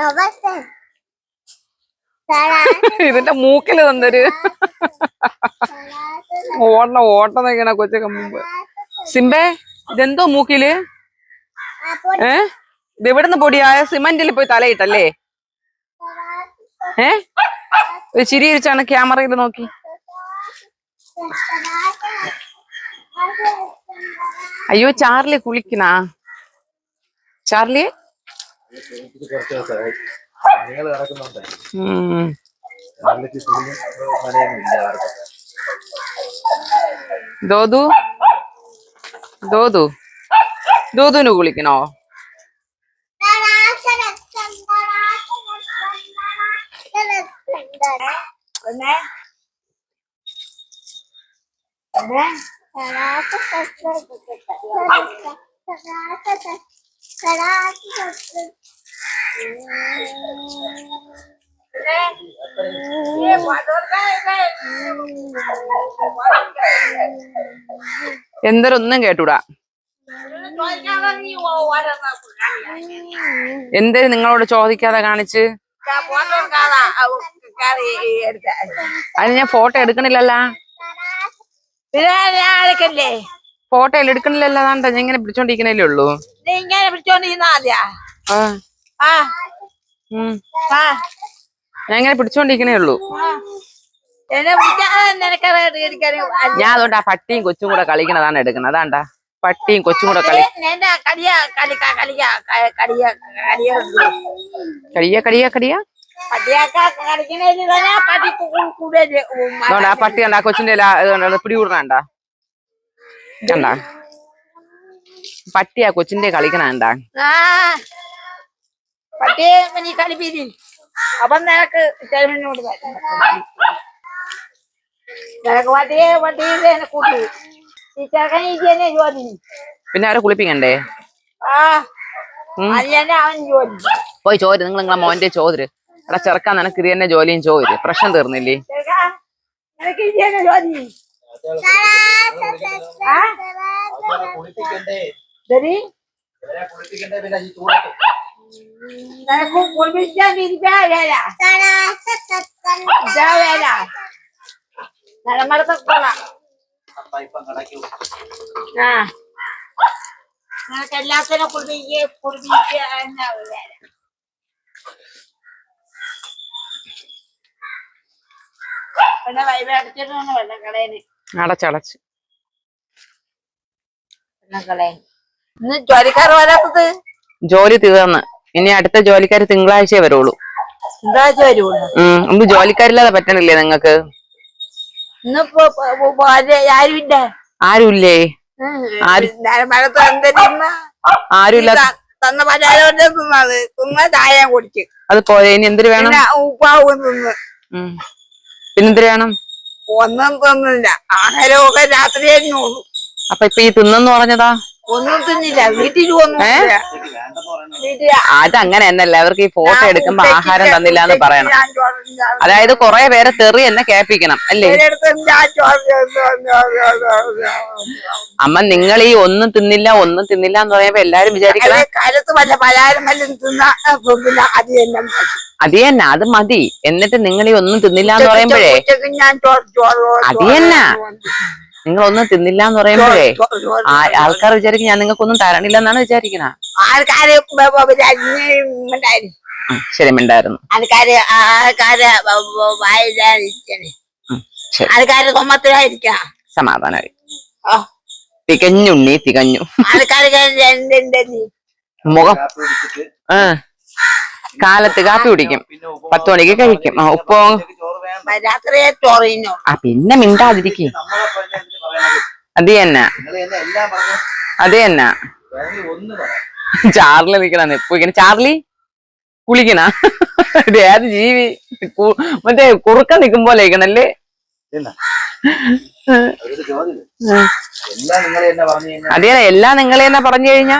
ഇതിന്റെ മൂക്കിൽ തന്നര് ഓടണ ഓട്ടം നിക്കണ കൊച്ചൊക്കെ മുമ്പ്. സിംബേ ഇതെന്തോ മൂക്കിൽ? ഏ? ഇത് എവിടുന്ന് പൊടിയായ? സിമന്റിൽ പോയി തലയിട്ടല്ലേ? ഏ? ഒരു ചിരി ഇരിച്ചാണ് ക്യാമറയിൽ നോക്കി. അയ്യോ ചാർലി കുളിക്കണ. ചാർലി? ദോദു? ദോദു? ദോദുന് കുളിക്കണോ എന്തരൊന്നും കേട്ടൂടാ? എന്തര് നിങ്ങളോട് ചോദിക്കാതെ കാണിച്ച്? അതിന് ഞാൻ ഫോട്ടോ എടുക്കണില്ലല്ല? ഫോട്ടോ എടുക്കണില്ലല്ലോ അതാണ്ടാ ഞാൻ ഇങ്ങനെ പിടിച്ചോണ്ടിരിക്കണല്ലേ ഉള്ളൂ. നീ ഇങ്ങനെ പിടിച്ചോണ്ടിരുന്ന ആദ്യാ. ആ. ആ. ഉം. ആ. ഞാൻ ഇങ്ങനെ പിടിച്ചോണ്ടിരിക്കണേ ഉള്ളൂ. ആ. എന്നെ ഞാൻ അതുകൊണ്ട് ആ പട്ടിയും കൊച്ചും കൂടെ കളിക്കണതാണ് എടുക്കുന്നത്. അതാണ്ടാ? പട്ടിയും കൊച്ചും കൂടെ കളി കളിക്ക കടിയ കടിയ കടിയ കടിയ കടിയ കടിയാക്ക കളിക്കണേൽ തന്നെ പടി കൂടുതൽ അതുകൊണ്ട് ആ പട്ടി കണ്ട ആ കൊച്ചിന്റെ ഇത് കണ്ടോ, പട്ടിയാ കൊച്ചിന്റെ കളിക്കണാണ്ടാ പട്ടിയെ കളിപ്പിരി അപ്പം നിനക്ക് പട്ടിയെ കൂട്ടി. ഈ ഈ ജോലി. പിന്നെ അവരെ കുളിപ്പിക്കണ്ടേ? ആ. പോയി ചോര് നിങ്ങൾ നിങ്ങളെ മോന്റെ ചോദര് എടാ ചെറുക്കാൻ നിനക്ക് ഇത് തന്നെ ജോലിയും ചോര്. പ്രശ്നം തീർന്നില്ലേ? നിനക്ക് വേല ആ. എല്ലാത്തിനും കുളിപ്പിക്കുക കുളിപ്പിക്കുക എന്നാ വേല പിന്നെ വൈബ് അടിച്ചിട്ടാണ് അടച്ചടച്ച്. വെള്ളക്കടേന് ഇന്ന് ജോലിക്കാർ വരാത്തത്? ജോലി തീർന്ന്. ഇനി അടുത്ത ജോലിക്കാർ തിങ്കളാഴ്ചയെ വരുള്ളൂ. ഇന്ന് വരുള്ളൂ ഉം മുമ്പ് ജോലിക്കാരില്ലാതെ പറ്റണില്ലേ നിങ്ങക്ക് ഇന്നിപ്പോ ആരുമില്ല ആരുമില്ലേ തന്ന പലഹാരം തിന്നത് തിന്ന ചായ കുടിച്ച് അത് പോരെ ഇനി എന്തിനു വേണം? ഉപ്പാവും തിന്ന്. പിന്നെന്തിനു വേണം? ഒന്നും തിന്നില്ല. ആഹാരമൊക്കെ രാത്രി തന്നെയുള്ളൂ അപ്പൊ ഇപ്പൊ ഈ തിന്നെന്ന് പറഞ്ഞതാ? ഒന്നും തിന്നില്ല. വീട്ടിൽ അതങ്ങനെ എന്നല്ല അവർക്ക് ഈ ഫോട്ടോ എടുക്കുമ്പോ ആഹാരം തന്നില്ല എന്ന് പറയണം. അതായത് കൊറേ പേരെ തെറി എന്നെ കേൾപ്പിക്കണം അല്ലേ? അമ്മ നിങ്ങൾ ഈ ഒന്നും തിന്നില്ല ഒന്നും തിന്നില്ല എന്ന് പറയുമ്പോ എല്ലാരും വിചാരിക്കണം അത് തന്നെ. അത് മതി. എന്നിട്ട് നിങ്ങൾ ഈ ഒന്നും തിന്നില്ല എന്ന് പറയുമ്പോഴേ അത് തന്നെ. നിങ്ങൾ ഒന്നും തിന്നില്ല എന്ന് പറയുമ്പോഴേ ആൾക്കാർ വിചാരിക്കും ഞാൻ നിങ്ങൾക്കൊന്നും തരണില്ല എന്നാണ് വിചാരിക്കണ. ആൾക്കാര് ശരി മിണ്ടായിരുന്നു. ആൾക്കാര് ആൾക്കാര് ആൾക്കാര് കൊമ്മത്തിലായിരിക്കാം സമാധാനമായി ഓ തികഞ്ഞുണ്ണി തികഞ്ഞു. മുഖം കാലത്ത് കാപ്പി കുടിക്കും. പത്ത് മണിക്ക് കഴിക്കും. ഉപ്പോ രാത്രിയെ ആ പിന്നെ മിണ്ടാതിരിക്കേ. അത് തന്നെ. അത് തന്നെ. ചാർലി നിക്കണ നിപ്പിങ്ങനെ ചാർലി? കുളിക്കണ? ഇത് ഏത് ജീവി? മറ്റേ കുറുക്ക നിക്കും പോലെ ഇരിക്കണല്ലേ അതെ എല്ലാം നിങ്ങളെ തന്നെ പറഞ്ഞു കഴിഞ്ഞാ?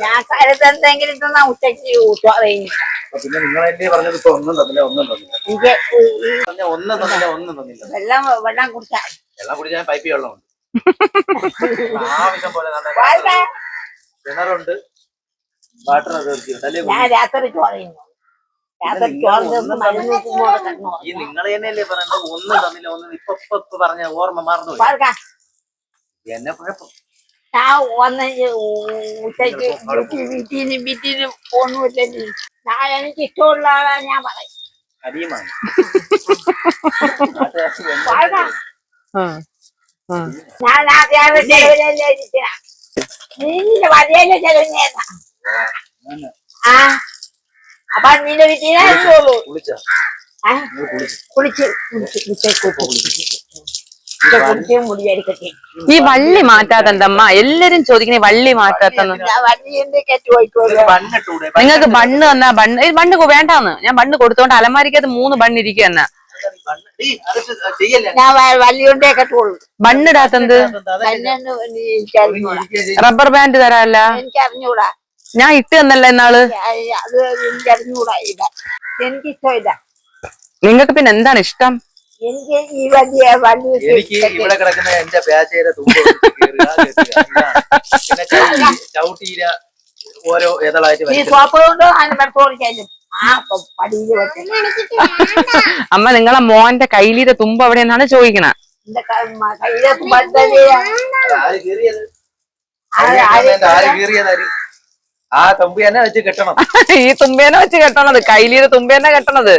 ഞാൻ കാലത്ത് എന്തെങ്കിലും തിന്നാ ഉച്ചയ്ക്ക് പിന്നെ നിങ്ങളല്ലേ പറഞ്ഞത് ഇപ്പൊ ഒന്നും തന്നില്ല ഒന്നും തന്നില്ല. ഒന്നും തന്നില്ല ഒന്നും തന്നില്ല. വെള്ളം വെള്ളം കുടിച്ചാ വെള്ളം കുടിച്ചാൽ പൈപ്പ് വെള്ളമുണ്ട്. ആവശ്യം പോലെ. കിണറുണ്ട്. വാട്ടർ അല്ലേ ഞാൻ രാത്രി ഈ നിങ്ങൾ തന്നെയല്ലേ പറഞ്ഞത് ഒന്നും തന്നില്ല ഒന്നും ഇപ്പൊ ഇപ്പൊ പറഞ്ഞ ഓർമ്മ മറന്നു എന്നെ കുഴപ്പം. ഞാൻ വന്ന് ഉച്ചയ്ക്ക് എനിക്ക് ഇഷ്ടമുള്ള ആളാ ഞാൻ പറയും. ഞാൻ ആദ്യം ചെലവിലല്ലേ ഇരിക്കുക നിന്റെ വലിയ ചെലവിനേതാ ആ. അപ്പൊ നിന്റെ വീട്ടിലുള്ളൂ കുളിച്ചോ കുളിച്ചു കുളിച്ച് കുളിച്ച്. കുളിച്ച്? ഈ വള്ളി മാറ്റാത്തന്തമ്മ? എല്ലാരും ചോദിക്കണേ വള്ളി മാറ്റാത്ത നിങ്ങൾക്ക് ബണ്ണ് തന്നാ ബണ്ണ് ബണ്ണ് വേണ്ടാന്ന്. ഞാൻ ബണ്ണ് കൊടുത്തോണ്ട് അലമാരിക്കകത്ത് മൂന്ന് ബണ്ണ് ഇരിക്കുക വള്ളിയുണ്ടേ കെട്ടുള്ളൂ. ബണ്ണിടാത്തത് റബ്ബർ ബാൻഡ് തരാല്ല? ഞാൻ ഇട്ട് തന്നല്ല എന്നാൾ നിങ്ങൾക്ക് പിന്നെ എന്താണ് ഇഷ്ടം? എനിക്ക് ഈ വലിയ വലിയ എനിക്ക് ഇവിടെ കിടക്കുന്ന എന്റെ പേച്ചയുടെ തുമ്പ്. പിന്നെ ചവിട്ടിയില ഓരോ ഇതളായിട്ട് ഈ. സോപ്പ് കൊണ്ടോ? വെച്ച്. അമ്മ നിങ്ങളെ മോന്റെ കയ്യിലിരെ തുമ്പ് ചോദിക്കണ. തമ്പി തന്നെ കെട്ടണം. ഈ തുമ്പേനെ വെച്ച് കെട്ടണത്. കയ്യിലിരെ തുമ്പേനെ കെട്ടണത്.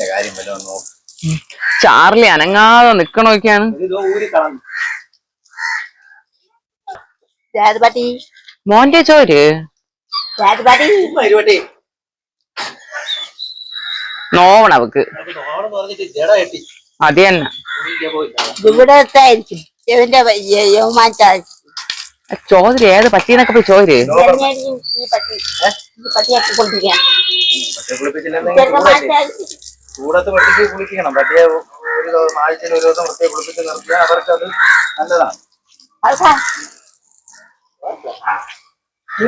ഇതിന്റെ കാര്യം വല്ലതും നോക്ക്. ചാർലി അനങ്ങാതെ നിക്കണൊക്കെയാണ്. മോന്റെ ചോര്? നോവണ അവക്ക്. അത് തന്നെ. ചോദ്യം ഏത് പട്ടീനൊക്കെ പോയി ചോര്? പട്ടിയൊക്കെ കൊണ്ടിരിക്കാൻ പട്ടിയെ ചൂടത്ത് പട്ടിക്ക് കുളിപ്പിക്കണം. പട്ടിയെ ഒരു ദിവസം ആഴ്ചയിൽ ഒരു ദിവസം വൃത്തിയെ കുളിപ്പിച്ച് നിർത്തിയാൽ അവർക്ക് അത് നല്ലതാണ്. ഈ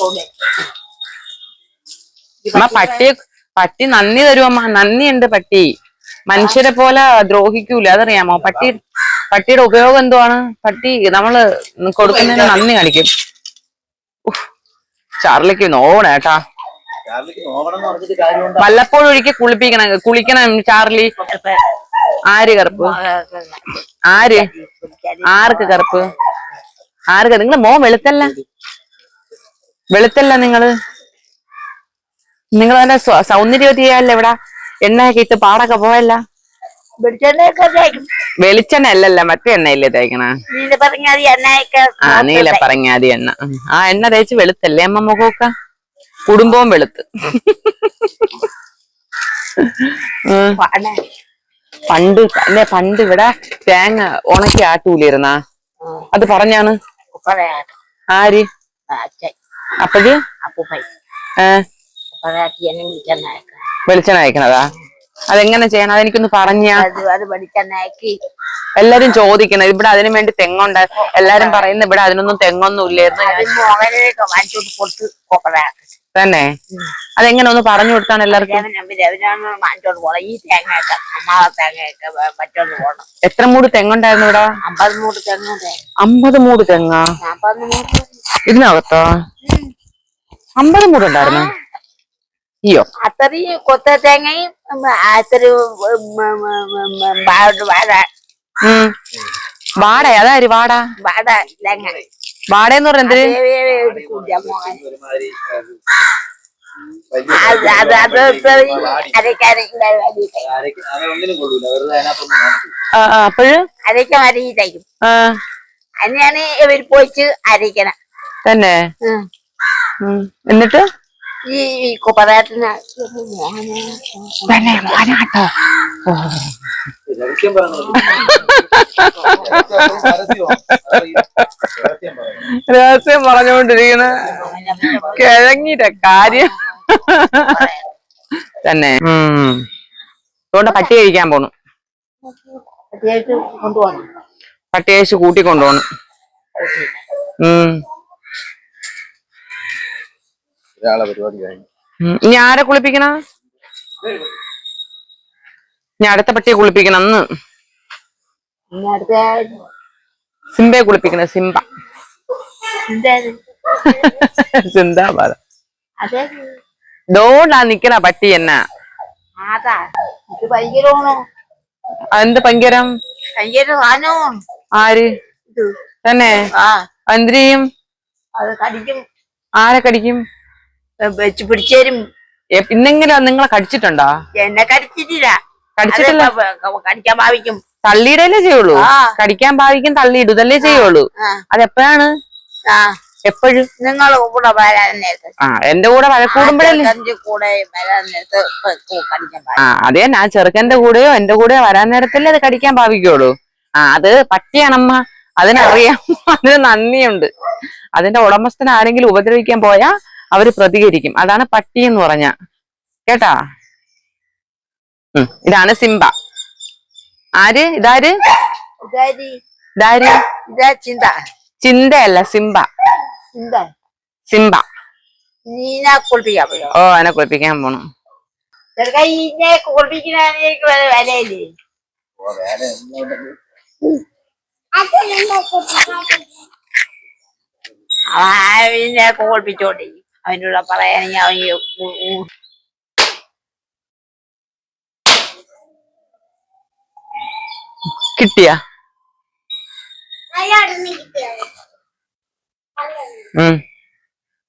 പോകുന്നത് അമ്മ പട്ടി പട്ടി നന്ദി തരുമമ്മ നന്ദിയുണ്ട് പട്ടി. മനുഷ്യരെ പോലെ ദ്രോഹിക്കൂല. അതറിയാമോ? പട്ടി പട്ടിയുടെ ഉപയോഗം എന്തുവാണ്? പട്ടി നമ്മൾ കൊടുക്കുന്നതിന് നന്ദി കാണിക്കും. ഉഫ്, ചാർലിക്ക് നോവണ ഏട്ടാ വല്ലപ്പോഴും ഒരിക്കൽ കുളിപ്പിക്കണം. കുളിക്കണം ചാർലി. ആര് കറുപ്പ്? ആര്? ആർക്ക് കറുപ്പ്? ആർക്ക്? നിങ്ങൾ മോൻ വെളുത്തല്ല? വെളുത്തല്ല നിങ്ങൾ? നിങ്ങൾ തന്നെ സൗന്ദര്യവതിയല്ലേ ഇവിടെ? എണ്ണയൊക്കെ ഇട്ട് പാടൊക്കെ പോയല്ല? വെളിച്ചെണ്ണ അല്ലല്ല മറ്റേ എണ്ണയല്ലേ തേക്കണ? ആ നീല പറഞ്ഞാതി എണ്ണ ആ എണ്ണ തേച്ച് വെളുത്തല്ലേ അമ്മ മുഖമൊക്കെ? കുടുംബവും വെളുത്ത്. പണ്ട് അല്ലെ പണ്ട് ഇവിടെ തേങ്ങ ഉണക്കി ആട്ടൂലിരുന്ന. അത് പറഞ്ഞാണ്. ആര്? അപ്പഴ് വെളിച്ചെണ്ണ അയക്കണതാ? അതെങ്ങനെ ചെയ്യണം? അതെനിക്കൊന്ന് പറഞ്ഞ അത് എല്ലാരും ചോദിക്കണം. ഇവിടെ അതിനു വേണ്ടി തെങ്ങുണ്ട്. എല്ലാരും പറയുന്ന ഇവിടെ അതിനൊന്നും തെങ്ങൊന്നും ഇല്ലായിരുന്നു തന്നെ. അതെങ്ങനെ ഒന്ന് പറഞ്ഞു കൊടുത്താണ് എല്ലാവർക്കും? എത്ര മൂട് തെങ്ങുണ്ടായിരുന്നു ഇവിടെ? അമ്പത് മൂട് തെങ്ങ അമ്പത് മൂട് തെങ്ങാ? ഇതിനകത്തോ? അമ്പത് മൂട് ഉണ്ടായിരുന്നു അയ്യോ അത്രയും കൊത്ത തേങ്ങയും ഉം വാട അതാര് വാട? വാട വാട. എന്ന് പറഞ്ഞത് അപ്പഴ്? അരയ്ക്കാൻ അതിനാണ് ഇവർ പോയിച്ച് അരയ്ക്കണം. തന്നെ. എന്നിട്ട്? ഈ കുപ്പറയത്തിന് തന്നെ മോനാട്ടോ രഹസ്യം പറഞ്ഞു രഹസ്യം പറഞ്ഞു രഹസ്യം പറഞ്ഞുകൊണ്ടിരിക്കുന്ന. കിഴങ്ങിന്റെ കാര്യം. തന്നെ. അതുകൊണ്ട് പട്ടി കഴിക്കാൻ പോണു. കൊണ്ടുപോകണം. പട്ടി കഴിച്ച് കൂട്ടി കൊണ്ടുപോണു ഉം. ഒരാളെ പരിപാടി കഴിഞ്ഞു. ഇനി ആരെ കുളിപ്പിക്കണ? ഞാൻ അടുത്ത പട്ടിയെ കുളിപ്പിക്കണം അന്ന്. സിംബയെ കുളിപ്പിക്കണ സിംബ. അതെ. ദോണ്ടാ നിക്കണ പട്ടി എന്നാ? എന്ത് പങ്കരം ആര്? തന്നെ? ആ. എന്ത് ചെയ്യും? കടിക്കും. ആരെ കടിക്കും? വെച്ച് പിടിച്ചേരും. ഇന്നെങ്കിലും നിങ്ങളെ കടിച്ചിട്ടുണ്ടോ? എന്നെ കടിച്ചിട്ടില്ല. കടിച്ചിട്ടില്ല? കടിക്കാൻ ഭാവിക്കും. തള്ളിയിടല്ലേ ചെയ്യുള്ളൂ. കടിക്കാൻ ഭാവിക്കും തള്ളിയിടുതല്ലേ ചെയ്യുള്ളൂ. അതെപ്പോഴാണ് എപ്പോഴും? നിങ്ങൾ കൂടെ വരാൻ നേരത്ത്. ആ എന്റെ കൂടെ വഴക്കൂടുമ്പോഴല്ലേ കൂടെ വരാൻ നേരത്ത് ആ അതെ ഞാൻ ചെറുക്കന്റെ കൂടെയോ എന്റെ കൂടെയോ വരാൻ നേരത്തല്ലേ അത് കടിക്കാൻ ഭാവിക്കുള്ളൂ. ആ അത് പറ്റിയാണമ്മ അതിനറിയാം. അതിന് നന്ദിയുണ്ട്. അതിന്റെ ഉടമസ്ഥനെ ആരെങ്കിലും ഉപദ്രവിക്കാൻ പോയാ അവർ പ്രതികരിക്കും. അതാണ് പട്ടി എന്ന് പറഞ്ഞ. കേട്ടാ? ഇതാണ് സിംബ. ആര്? ഇതാര്? ഇതാരി? ഇതാര്? ഇതാ ചിന്ത. ചിന്തയല്ല സിംബ. സിംബ. ഓ എന്നെ കുളിപ്പിക്കാൻ പോണു. ചെറുക്ക ഈനെ കുളിപ്പിക്കുന്ന എനിക്ക് വല്ല വിലയില്ലേ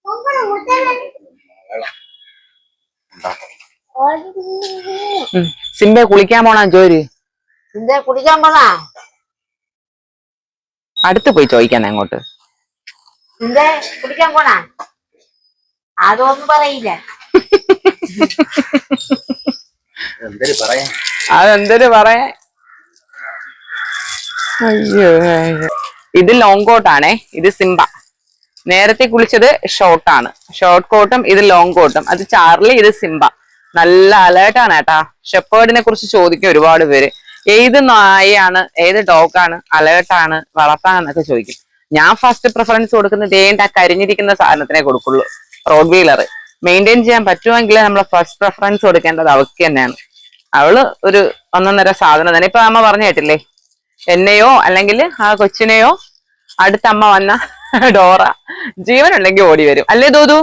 ഓ, വേല ഒന്നുമില്ല. അവനെ കുളിപ്പിച്ചോണ്ടി അവനുള്ള പറയാനെങ്കിൽ അവൻ കിട്ടിയ. സിംബെ കുളിക്കാൻ പോണാ ജോലി? സിംബെ കുളിക്കാൻ പോണാ? അടുത്ത് പോയി ചോദിക്കാൻ അങ്ങോട്ട്. ചിന്ത കുടിക്കാൻ പോണാ? അതൊന്നും പറയില്ല. അതെന്തൊരു പറയാ? അയ്യോ. ഇത് ലോങ് കോട്ടാണേ ഇത് സിംബ. നേരത്തെ കുളിച്ചത് ഷോർട്ടാണ് ഷോർട്ട് കോട്ടും ഇത് ലോങ് കോട്ടും അത് ചാർലി ഇത് സിംബ. നല്ല അലേർട്ടാണ് ഏട്ടാ ഷെപ്പേർഡിനെ കുറിച്ച് ചോദിക്കും ഒരുപാട് പേര്. ഏത് നായയാണ് ഏത് ഡോഗാണ് അലേർട്ടാണ് വളർത്താനെന്നൊക്കെ ചോദിക്കും. ഞാൻ ഫസ്റ്റ് പ്രിഫറൻസ് കൊടുക്കുന്നത് ഏണ്ട കരിഞ്ഞിരിക്കുന്ന സാധനത്തിനെ കൊടുക്കുള്ളൂ. റോഡ് വീലർ മെയിന്റെയിൻ ചെയ്യാൻ പറ്റുമെങ്കിൽ നമ്മൾ ഫസ്റ്റ് പ്രിഫറൻസ് കൊടുക്കേണ്ടത് അവൾക്ക് തന്നെയാണ്. അവൾ ഒരു ഒന്നൊന്നര സാധനം തന്നെ. ഇപ്പൊ അമ്മ പറഞ്ഞു കേട്ടില്ലേ? എന്നെയോ അല്ലെങ്കിൽ ആ കൊച്ചിനെയോ അടുത്ത അമ്മ വന്ന ഡോറ ജീവനുണ്ടെങ്കിൽ ഓടി വരും. അല്ലേ ദോതു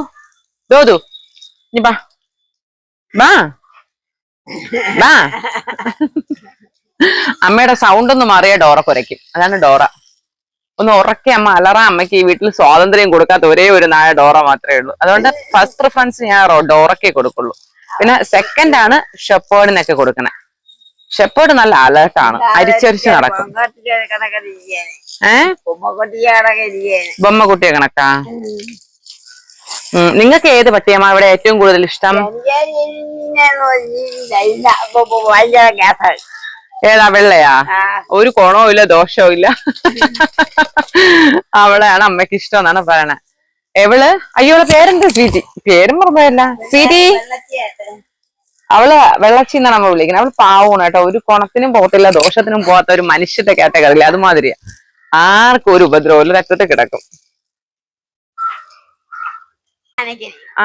ദോതു അമ്മയുടെ സൗണ്ട് ഒന്ന് മാറിയ ഡോറ കുരയ്ക്കും. അതാണ് ഡോറ. ഒന്ന് ഉറക്കെ അമ്മ അലറ അമ്മയ്ക്ക് ഈ വീട്ടിൽ സ്വാതന്ത്ര്യം കൊടുക്കാത്ത ഒരേ ഒരു നായ ഡോറ മാത്രമേ ഉള്ളൂ അതുകൊണ്ട് ഫസ്റ്റ് പ്രിഫറൻസ് ഞാൻ ഡോറക്കേ കൊടുക്കുള്ളൂ പിന്നെ സെക്കൻഡ് ആണ് ഷെപ്പേർഡിനൊക്കെ കൊടുക്കണേ ഷെപ്പേർഡ് നല്ല അലേർട്ടാണ് അരിച്ചരിച്ച് നടക്കും ഏഹ് ബൊമ്മ കുട്ടിയെ കണക്കാ. നിങ്ങൾക്ക് ഏത് പട്ടിയമ്മ ഇവിടെ ഏറ്റവും കൂടുതൽ ഇഷ്ടം ഏതാ വെള്ളയാ? ഒരു കോണവും ഇല്ല ദോഷവും ഇല്ല. അവളെയാണ് അമ്മയ്ക്ക് ഇഷ്ടം എന്നാണ് പറയണേ. എവൾ? അയ്യോളെ പേരെന്താ? സ്വീറ്റി പേരും പറഞ്ഞല്ല സ്വീറ്റി അവൾ വെള്ളച്ചി എന്നാണ് നമ്മൾ വിളിക്കുന്നത്. അവൾ പാവമാണ് കേട്ടോ. ഒരു കുണത്തിനും പോകത്തില്ല ദോഷത്തിനും പോകാത്ത ഒരു മനുഷ്യത്തെ കാറ്റഗറിയില്ല അതുമാതിരിയാ ആർക്കും ഒരു ഉപദ്രവം രക്തത്തിൽ കിടക്കും.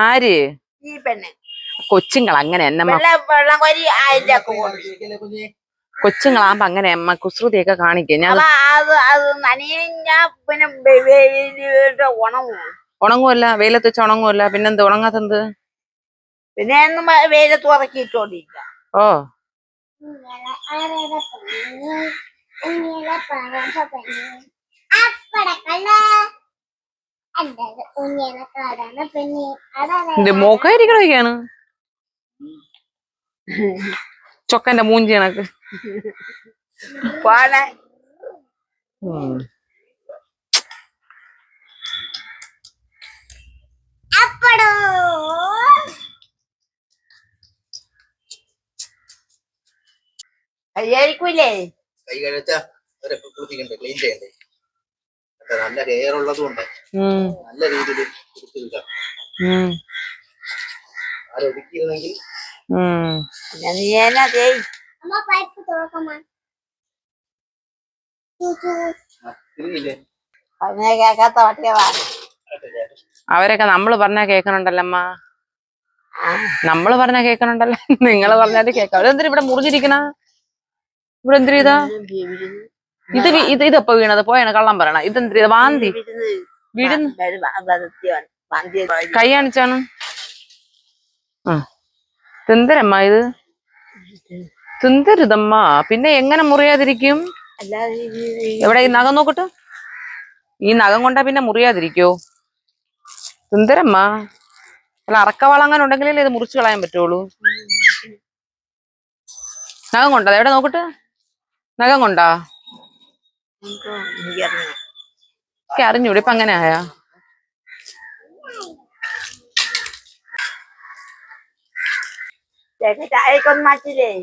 ആര്? കൊച്ചുങ്ങൾ. അങ്ങനെ എന്നമ്മ കൊച്ചുങ്ങളാകുമ്പോ അങ്ങനെ അമ്മ കുസൃതിയൊക്കെ കാണിക്കും. ഞാൻ അത് അത് നനഞ്ഞ പിന്നെ വെ- വെയിലിട്ട് ഉണങ്ങും. ഉണങ്ങുമല്ല വെയിലത്ത് വെച്ച് ഉണങ്ങുമല്ല പിന്നെന്ത് ഉണങ്ങാത്തത് പിന്നെ ഒന്നും വെയിലത്ത് ഉറക്കിയിട്ടോണ്ടില്ല ഓ. ഇത് മൂക്കായിരിക്കണൊക്കെയാണ് ചൊക്കന്റെ മൂഞ്ചി കണക്ക്. പോണേ കഴിയായിരിക്കൂലേ കൈ കഴിച്ച അവരൊക്കെ കുളിപ്പിക്കണ്ടേ ക്ലീൻ ചെയ്യണ്ടേ? നല്ല ഹെയർ ഉള്ളത് കൊണ്ട് ഉം, നല്ല രീതിയിൽ ആരൊതുക്കിയിരുന്നെങ്കിൽ അവരൊക്കെ നമ്മൾ പറഞ്ഞാ കേക്കണുണ്ടല്ലമ്മ. നമ്മൾ നമ്മൾ പറഞ്ഞാ കേക്കണുണ്ടല്ലോ. നിങ്ങൾ പറഞ്ഞാൽ കേക്കാം. ഇതെന്തിനാ ഇവിടെ മുറിഞ്ഞിരിക്കണ? ഇവിടെ എന്തിനാ ഇതാ? ഇത് ഇതെപ്പോ വീണത്? പോയാണ് കള്ളം പറയണ. ഇതെന്തിനാ ഇത്? വാന്തി. വീഴുന്നു. കൈ കാണിച്ചാണ്. ആ. തിന്തരമ്മ ഇത് തുന്തരുതമ്മ പിന്നെ എങ്ങനെ മുറിയാതിരിക്കും? എവിടെ ഈ നഖം നോക്കട്ടെ? ഈ നഖം കൊണ്ടാ പിന്നെ മുറിയാതിരിക്കോ? സുന്ദരമ്മ. അല്ല അറക്കവാള അങ്ങനെ ഉണ്ടെങ്കിലല്ലേ ഇത് മുറിച്ചു കളയാൻ പറ്റുള്ളൂ? നഖം കൊണ്ടാ? എവിടെ നോക്കട്ടെ? നഖം കൊണ്ടാ? അറിഞ്ഞൂടെ. ഇപ്പൊ അങ്ങനെ ആയാ? แต่ก็จะไอ้คนมาจีเลย